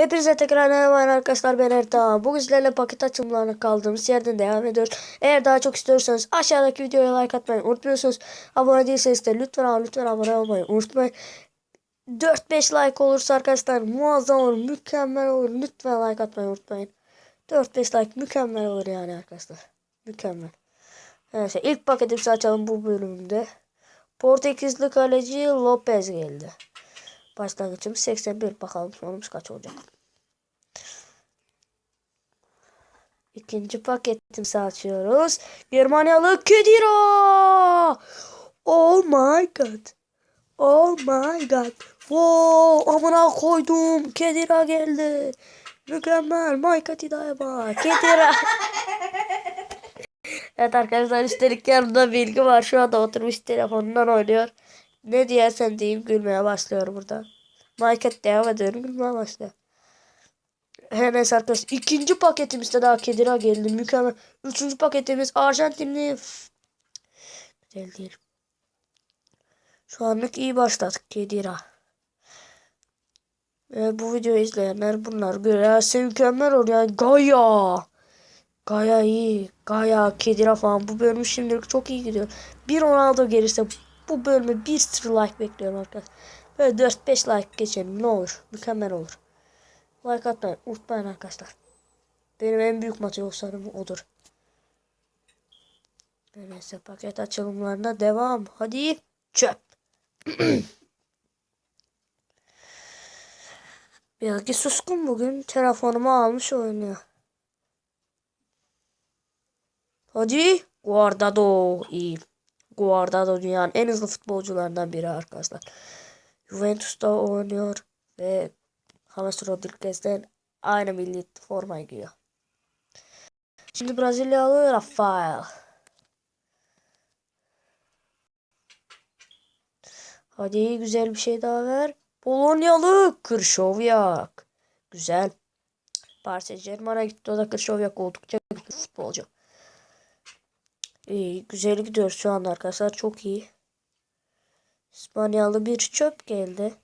Hepinize tekrar merhaba arkadaşlar ben Erdoğan. Bugün sizlerle paket açımlarına kaldığımız yerden devam ediyoruz. Eğer daha çok istiyorsanız aşağıdaki videoya like atmayı unutmuyorsunuz. Abone değilseniz de lütfen ama lütfen abone olmayı unutmayın. 4-5 like olursa arkadaşlar muazzam olur, mükemmel olur. Lütfen like atmayı unutmayın. 4-5 like mükemmel olur yani arkadaşlar. Mükemmel. Neyse ilk paketimizi açalım bu bölümde. Portekizli kaleci Lopez geldi. Başlangıcımız 81. Bakalım sonumuz kaç olacak. İkinci paketimizi açıyoruz. Germanyalı Kedira. Oh my god. Oh my god. Wow, amına koydum. Kedira geldi. Mükemmel. My Kedira'ya bak. Kedira. evet arkadaşlar üstelik yanımda bilgi var. Şu anda oturmuş telefonundan oynuyor. Ne diyersen diyeyim gülmeye başlıyor burada. Market devam ediyorum gülmeye başlıyor. Her neyse arkadaşlar ikinci paketimizde daha Kedira geldi mükemmel. Üçüncü paketimiz Arjantinli. Güzel değil. Şu anlık iyi başladık Kedira. Ve bu videoyu izleyenler bunlar görürse mükemmel olur yani Gaya. Gaya iyi. Gaya, Kedira falan bu bölüm şimdilik çok iyi gidiyor. Bir Ronaldo gelirse bu bölüme bir sürü like bekliyorum arkadaşlar. Böyle 4-5 like geçelim ne olur. Mükemmel olur. Like atmayın. Unutmayın arkadaşlar. Benim en büyük motivasyonum odur. Neyse paket açılımlarına devam. Hadi çöp. Bilgi suskun bugün. Telefonumu almış oynuyor. Hadi. Guardado iyi. Guardado dünyanın en hızlı futbolcularından biri arkadaşlar. Juventus'ta oynuyor ve James Rodriguez'den aynı milli forma giyiyor. Şimdi Brezilyalı Rafael. Hadi güzel bir şey daha ver. Polonyalı Kırşovyak. Güzel. Paris Saint Germain'a gitti o da Kırşovyak oldukça güçlü futbolcu. İyi, güzel gidiyor şu anda arkadaşlar. Çok iyi. İspanyalı bir çöp geldi.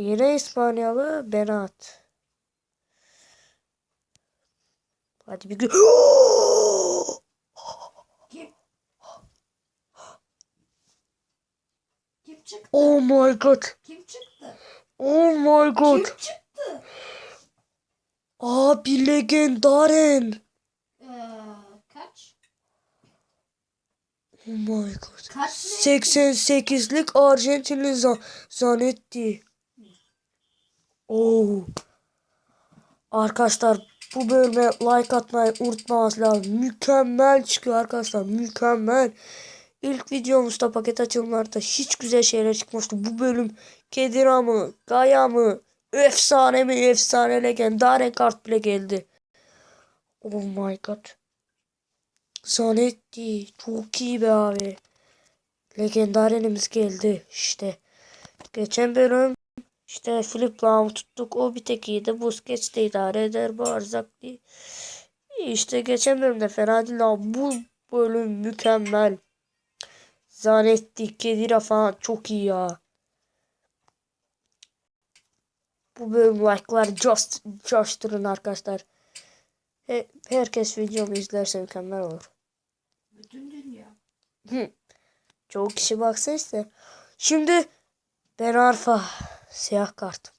Yine İspanyalı Benat. Hadi bir gün. Kim? Kim çıktı? Oh my god. Kim çıktı? Oh my god. Kim çıktı? Abi legendaren. Ee, kaç? Oh my god. Kaç 88'lik Arjantinli za Zanetti. Oh. Arkadaşlar bu bölüme like atmayı unutmamanız lazım. Mükemmel çıkıyor arkadaşlar. Mükemmel. İlk videomuzda paket açılımlarda hiç güzel şeyler çıkmıştı. Bu bölüm Kedira mı? Gaya mı? Efsane mi? Efsane legendare kart bile geldi. Oh my god. Zanetti. Çok iyi be abi. Legendarenimiz geldi işte. Geçen bölüm işte Flip Lam'ı tuttuk. O bir tek iyiydi. Busquets de idare eder. Barzak değil. İşte geçen bölümde fena değil ama bu bölüm mükemmel. Zanetti, Kedira falan çok iyi ya. Bu bölüm like'lar just, coşturun arkadaşlar. He, herkes videomu izlerse mükemmel olur. Bütün dünya. Çoğu kişi baksa işte. Şimdi Ben Arfa siyah kart.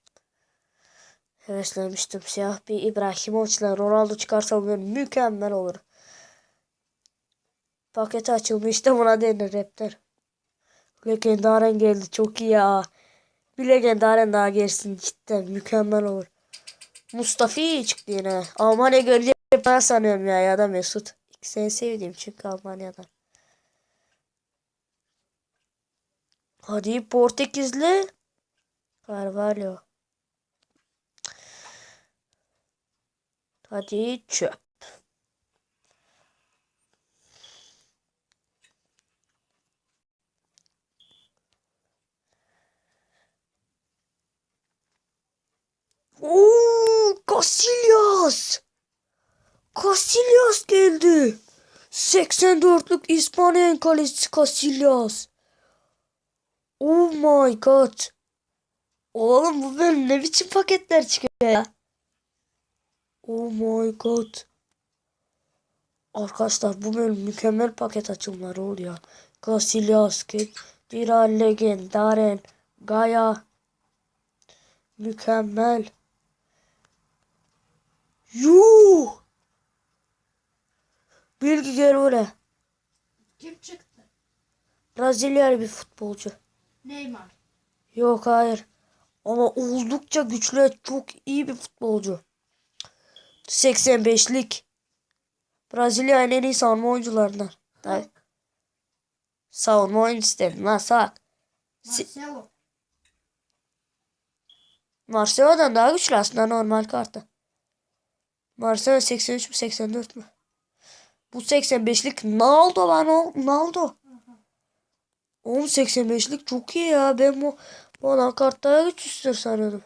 Heveslenmiştim. Siyah bir İbrahimovic'le Ronaldo çıkarsa mükemmel olur. Paketi açılmış da buna denir raptor. Legendaren geldi. Çok iyi ya. Bir legendaren daha gelsin. Cidden mükemmel olur. Mustafi çıktı yine. Almanya görünce ben sanıyorum ya ya da Mesut. İkisini sevdiğim çünkü Almanya'dan. Hadi Portekizli. Carvalho. Hadi çöp. Oo, Casillas. Casillas geldi. 84'lük İspanya'nın kalecisi Casillas. Oh my god. Oğlum bu bölüm ne biçim paketler çıkıyor ya. Oh my god. Arkadaşlar bu bölüm mükemmel paket açımları oluyor. Casillas, Dira Legendaren, Gaia. Mükemmel. Yuh. Bilgi gel oraya. Kim çıktı? Brezilyalı bir futbolcu. Neymar. Yok hayır. Ama oldukça güçlü, çok iyi bir futbolcu. 85'lik. Brezilya'nın en iyi savunma oyuncularından. Tabii. Savunma oyuncusu dedim lan salak. Marcelo. Marcelo'dan daha güçlü aslında normal kartı. Marcelo 83 mü 84 mü? Bu 85'lik Naldo lan o Naldo. Oğlum 85'lik çok iyi ya. Ben bu bu adam kartlara güçlüdür sanıyordum.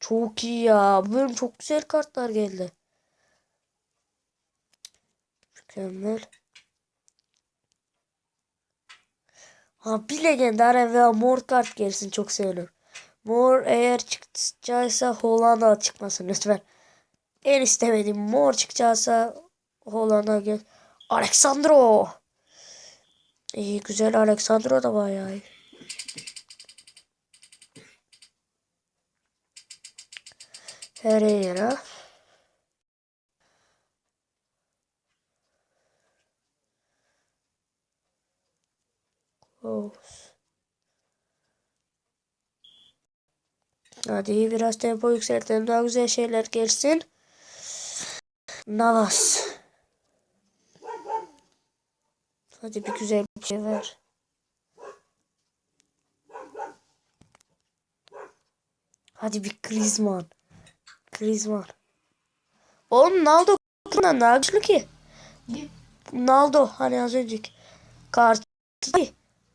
Çok iyi ya. Bu bölüm çok güzel kartlar geldi. Mükemmel. Ha bir legendar veya mor kart gelsin çok sevinirim. Mor eğer çıkacaksa Hollanda çıkmasın lütfen. En istemediğim mor çıkacaksa Hollanda gel. Alexandro. İyi güzel Alexandro da bayağı iyi. Herrera. Close. Hadi biraz tempo yükseltelim. Daha güzel şeyler gelsin. Navas. Hadi bir güzel bir şey ver. Hadi bir Griezmann. Griezmann. Oğlum Naldo kırından daha güçlü ki. Naldo hani az önceki. Kart.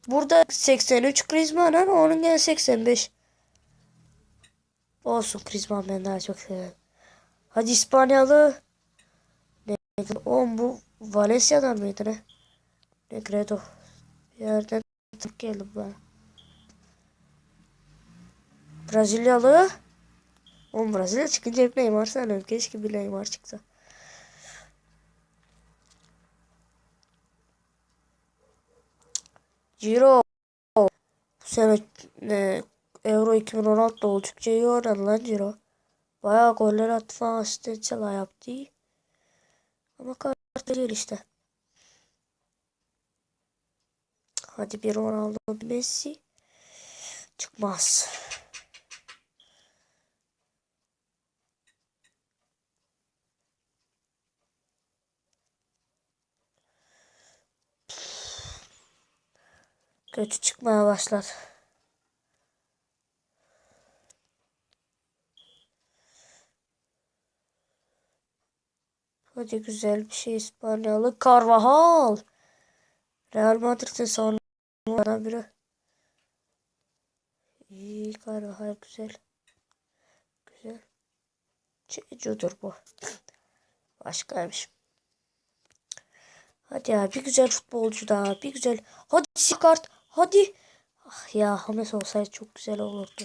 Burada 83 Griezmann ama onun gene 85. Olsun Griezmann ben daha çok seviyorum. Hadi İspanyalı. Neydi? Oğlum bu Valencia'dan mıydı ne? Negredo. Bir yerden tık geldi bana. Brezilyalı. Oğlum Brezilya çıkınca hep Neymar sanıyorum. Keşke bir Neymar çıksa. Ciro. Bu sene e, Euro 2016'da oldukça iyi oynadı lan Ciro. Bayağı goller attı falan asistençalar yaptı. Ama kart değil işte. Hadi bir Ronaldo bir Messi. Çıkmaz. Kötü çıkmaya başlar. Hadi güzel bir şey İspanyalı. Carvajal. Real Madrid'in savunmalarından biri. İyi Carvajal güzel. Güzel. Çecudur bu. Başkaymış. Hadi ya bir güzel futbolcu daha. Bir güzel. Hadi Sikart. Hadi. Ah ya Hames olsaydı çok güzel olurdu.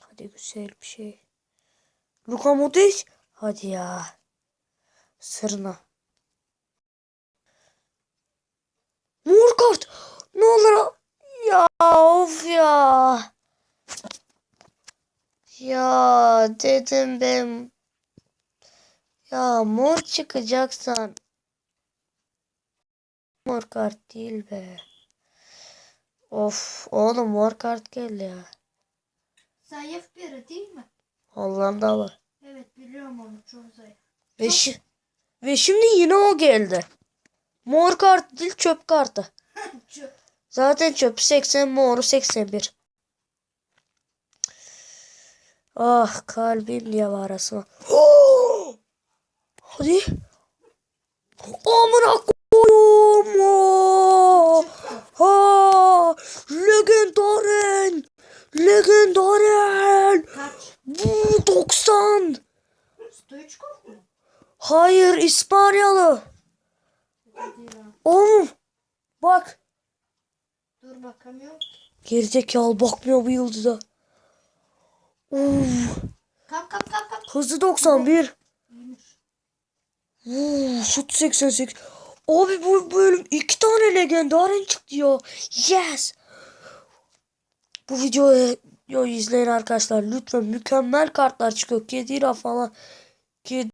Hadi güzel bir şey. Luka Modric. Hadi ya. Sırna. Mor kart. Ne olur. Ya of ya. Ya dedim ben. Ya mor çıkacaksan. Mor kart değil be. Of oğlum mor kart geldi ya. Zayıf biri değil mi? Hollandalı. Evet biliyorum onu çok zayıf. Ve, şi- ve şimdi yine o geldi. Mor kart değil çöp kartı. Çöp. Zaten çöp 80 moru 81. Ah kalbim diye var arasına. Hadi. Amına koyum. Ha! Legendaren. Legendaren. Kaç? Bu 90. Stoichkov mu? Hayır İspanyalı. Ya. Oğlum. Bak. Dur bakamıyorum. Gerizekalı bakmıyor bu yıldıza. Uf. Kap kap kap kap. Hızı 91. İyiymiş. Uf, şut 88. Abi bu bölüm iki tane legendaren çıktı ya. Yes. Bu videoyu yo, izleyin arkadaşlar. Lütfen mükemmel kartlar çıkıyor. Kedira falan. Kedir,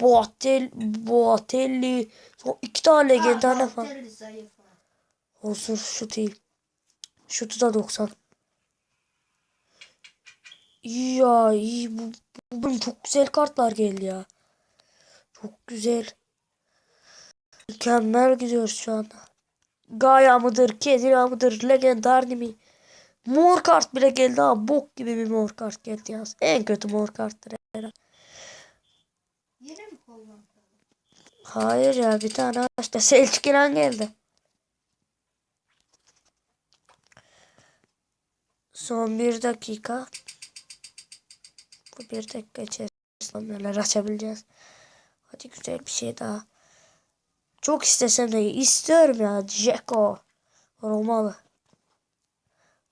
Boatel, Boatelli. Son iki tane legendaren falan. Olsun şut iyi. Şutu da 90. İyi ya iyi. Bu, bu bölüm çok güzel kartlar geldi ya. Çok güzel. Mükemmel gidiyoruz şu anda. Gaia mıdır, Kedira mıdır, Legendary mi? Mor kart bile geldi ha. Bok gibi bir mor kart geldi yalnız. En kötü mor karttır herhalde. Yine mi Hollanda? Hayır ya bir tane işte Selçuk İnan geldi. Son bir dakika. Bu bir dakika içerisinde neler açabileceğiz. Hadi güzel bir şey daha. Çok istesem de istiyorum ya. Dzeko. Romalı.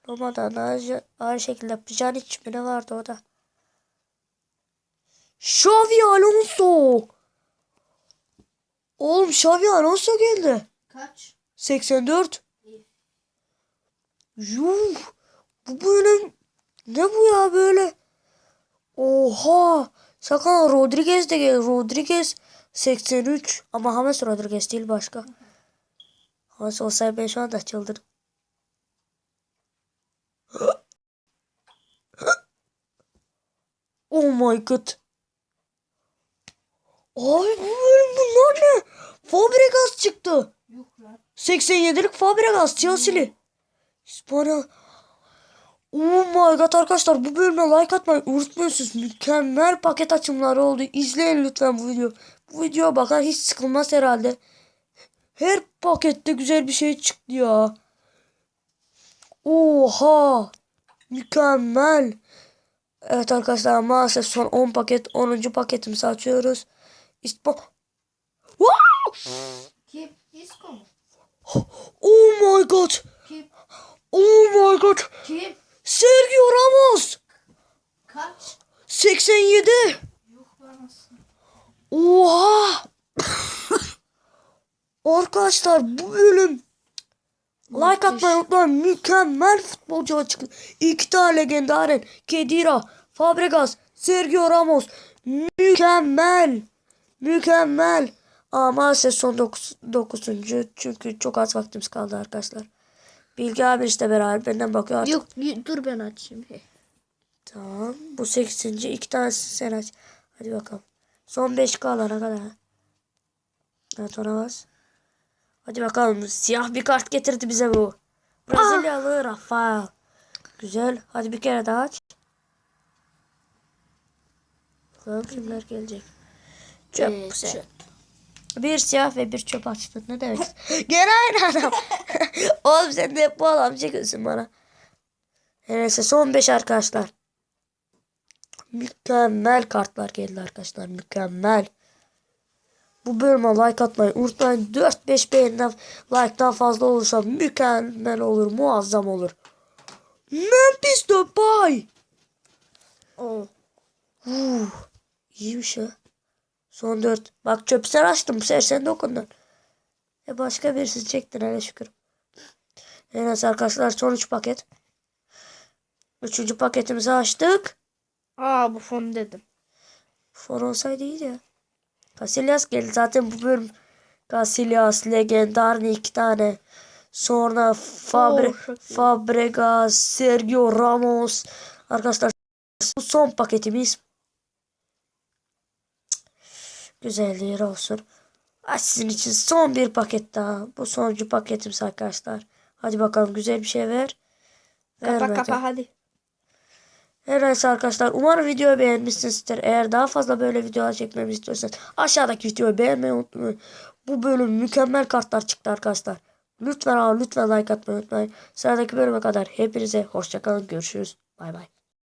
Roma'dan aynı, aynı şekilde Pjanic mi ne vardı o da. Xavi Alonso. Oğlum Xavi Alonso geldi. Kaç? 84. İyi. Yuh. Bu bölüm ne bu ya böyle? Oha. Sakın Rodriguez de gel. Rodriguez 83. Ama James Rodriguez değil başka. James olsaydı ben şu anda çıldırdım. Oh my god. Abi bu bölüm bunlar ne? Fabregas çıktı. Yuh lan. 87'lik Fabregas Chelsea'li. İspanya. Oh my god arkadaşlar bu bölüme like atmayı unutmuyorsunuz. Mükemmel paket açımları oldu. İzleyin lütfen bu video. Bu videoya bakar hiç sıkılmaz herhalde. Her pakette güzel bir şey çıktı ya. Oha. Mükemmel. Evet arkadaşlar maalesef son 10 paket 10. paketimizi açıyoruz. İspa! Kim? Isco mu? Oh my god. Kim? Oh my god. Kim? Sergio Ramos. Kaç? 87. Yuh lan aslında. Oha. Arkadaşlar bu bölüm like atmayı unutmayın. Mükemmel futbolcu çıktı. İki tane legendaren. Kedira, Fabregas, Sergio Ramos. Mükemmel. Mükemmel. Ama maalesef son 9. Çünkü çok az vaktimiz kaldı arkadaşlar. Bilgi abi işte beraber benden bakıyor artık. Yok dur ben açayım. Tamam. Bu 8. iki tanesi sen aç. Hadi bakalım. Son 5 kalana kadar. Evet ona bas. Hadi bakalım. Siyah bir kart getirdi bize bu. Brezilyalı Rafael. Güzel. Hadi bir kere daha aç. Bakalım kimler gelecek. Çöp Ee, bu çöp. Bir siyah ve bir çöp açtın. Ne demek? Gene aynı adam. Oğlum sen de hep bu adam çekiyorsun bana. Neyse son 5 arkadaşlar. Mükemmel kartlar geldi arkadaşlar. Mükemmel. Bu bölüme like atmayı unutmayın. 4-5 beğeniden like'dan fazla olursa mükemmel olur. Muazzam olur. Memphis Depay. Oh. Uh, iyiymiş ha. Son 4. Bak çöpü sen açtın. Bu sefer sen dokundun. E başka birisi çektin hele şükür. Evet arkadaşlar son 3 paket. Üçüncü paketimizi açtık. Aa bu fon dedim. For olsaydı iyiydi ya. Casillas geldi. Zaten bu bölüm Casillas, Legendarni iki tane. Sonra Fabre, iyi. Fabregas, Sergio Ramos. Arkadaşlar bu son paketimiz. Güzel yer olsun. Ay, sizin için son bir paket daha. Bu sonuncu paketimiz arkadaşlar. Hadi bakalım güzel bir şey ver. Kapa kapa hadi. Her neyse arkadaşlar umarım videoyu beğenmişsinizdir. Eğer daha fazla böyle videolar çekmemi istiyorsanız aşağıdaki videoyu beğenmeyi unutmayın. Bu bölüm mükemmel kartlar çıktı arkadaşlar. Lütfen ama lütfen like atmayı unutmayın. Sıradaki bölüme kadar hepinize hoşçakalın. Görüşürüz. Bay bay.